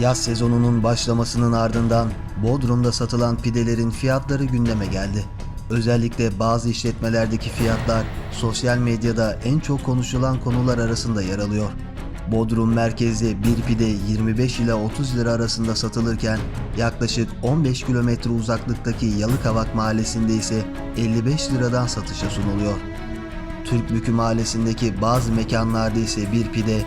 Yaz sezonunun başlamasının ardından Bodrum'da satılan pidelerin fiyatları gündeme geldi. Özellikle bazı işletmelerdeki fiyatlar sosyal medyada en çok konuşulan konular arasında yer alıyor. Bodrum merkezde bir pide 25 ila 30 lira arasında satılırken yaklaşık 15 kilometre uzaklıktaki Yalıkavak mahallesinde ise 55 liradan satışa sunuluyor. Türkbükü mahallesindeki bazı mekanlarda ise bir pide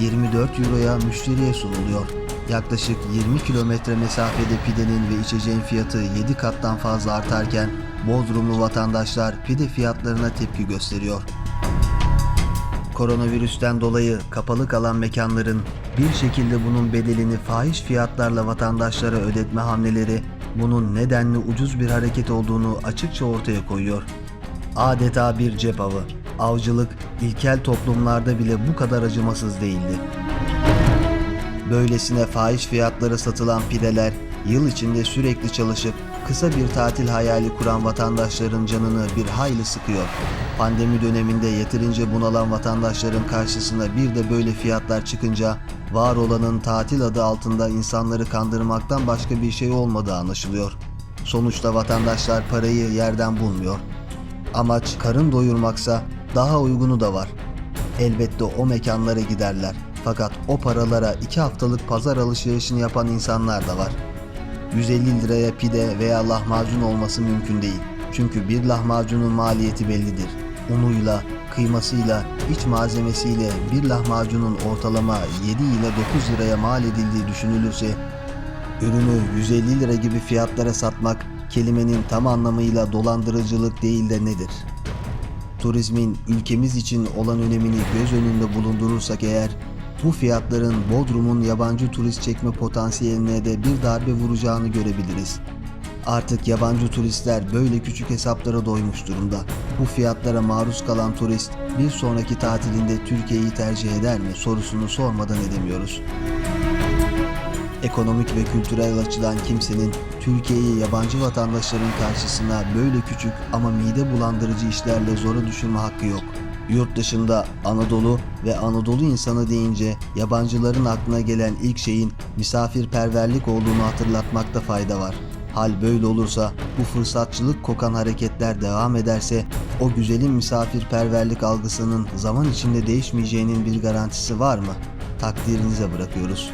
24 euroya müşteriye sunuluyor. Yaklaşık 20 kilometre mesafede pidenin ve içeceğin fiyatı 7 kattan fazla artarken Bodrumlu vatandaşlar pide fiyatlarına tepki gösteriyor. Koronavirüsten dolayı kapalı kalan mekanların bir şekilde bunun bedelini fahiş fiyatlarla vatandaşlara ödetme hamleleri bunun nedenli ucuz bir hareket olduğunu açıkça ortaya koyuyor. Adeta bir cep avı. Avcılık ilkel toplumlarda bile bu kadar acımasız değildi. Böylesine fahiş fiyatlara satılan pideler yıl içinde sürekli çalışıp kısa bir tatil hayali kuran vatandaşların canını bir hayli sıkıyor. Pandemi döneminde yeterince bunalan vatandaşların karşısına bir de böyle fiyatlar çıkınca var olanın tatil adı altında insanları kandırmaktan başka bir şey olmadığı anlaşılıyor. Sonuçta vatandaşlar parayı yerden bulmuyor. Amaç karın doyurmaksa daha uygunu da var. Elbette o mekanlara giderler. Fakat o paralara iki haftalık pazar alışverişini yapan insanlar da var. 150 liraya pide veya lahmacun olması mümkün değil. Çünkü bir lahmacunun maliyeti bellidir. Unuyla, kıymasıyla, iç malzemesiyle bir lahmacunun ortalama 7 ile 9 liraya mal edildiği düşünülürse ürünü 150 lira gibi fiyatlara satmak kelimenin tam anlamıyla dolandırıcılık değil de nedir? Turizmin ülkemiz için olan önemini göz önünde bulundurursak eğer bu fiyatların Bodrum'un yabancı turist çekme potansiyeline de bir darbe vuracağını görebiliriz. Artık yabancı turistler böyle küçük hesaplara doymuş durumda. Bu fiyatlara maruz kalan turist bir sonraki tatilinde Türkiye'yi tercih eder mi sorusunu sormadan edemiyoruz. Ekonomik ve kültürel açıdan kimsenin Türkiye'yi yabancı vatandaşların karşısına böyle küçük ama mide bulandırıcı işlerle zora düşürme hakkı yok. Yurt dışında Anadolu ve Anadolu insanı deyince yabancıların aklına gelen ilk şeyin misafirperverlik olduğunu hatırlatmakta fayda var. Hal böyle olursa bu fırsatçılık kokan hareketler devam ederse o güzelin misafirperverlik algısının zaman içinde değişmeyeceğinin bir garantisi var mı? Takdirinize bırakıyoruz.